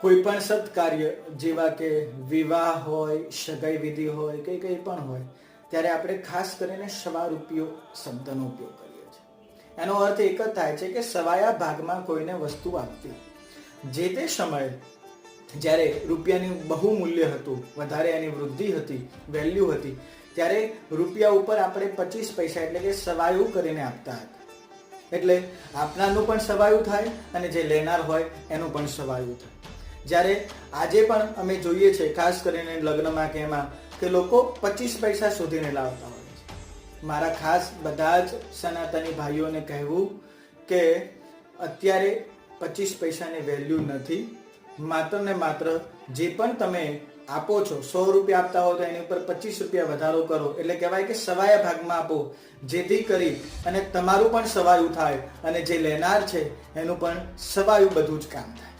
કોઈ પણ સત્કાર્ય, જેવા કે વિવાહ હોય, સગાઈ વિધિ હોય, કે કંઈ પણ હોય, ત્યારે આપણે ખાસ કરીને સવા રૂપિયો શબ્દનો ઉપયોગ કરીએ છીએ. એનો અર્થ એક જ થાય છે કે સવાયા ભાગમાં કોઈને વસ્તુ આપવી. જે તે સમયે જ્યારે રૂપિયાની બહુ મૂલ્ય હતું, વધારે એની વૃદ્ધિ હતી વેલ્યુ હતી, ત્યારે રૂપિયા ઉપર આપણે પચીસ પૈસા એટલે કે સવાયું કરીને આપતા હતા. એટલે આપનારનું પણ સવાયું થાય અને જે લેનાર હોય, એનું પણ સવાયું થાય. જ્યારે આજે પણ અમે જોઈએ છે ખાસ કરીને લગ્નમાં કે એમાં, કે લોકો પચીસ પૈસા શોધીને લાવતા હોય છે. મારા ખાસ બધા જ સનાતની ભાઈઓને કહેવું કે અત્યારે પચીસ પૈસાની વેલ્યુ નથી. માત્ર ને માત્ર જે પણ તમે આપો છો, સો રૂપિયા આપતા હો તો એની ઉપર પચીસ રૂપિયા વધારો કરો. એટલે કહેવાય કે સવાયા ભાગમાં આપો, જેથી કરી અને તમારું પણ સવાયું થાય અને જે લેનાર છે, એનું પણ સવાયું બધું જ કામ થાય.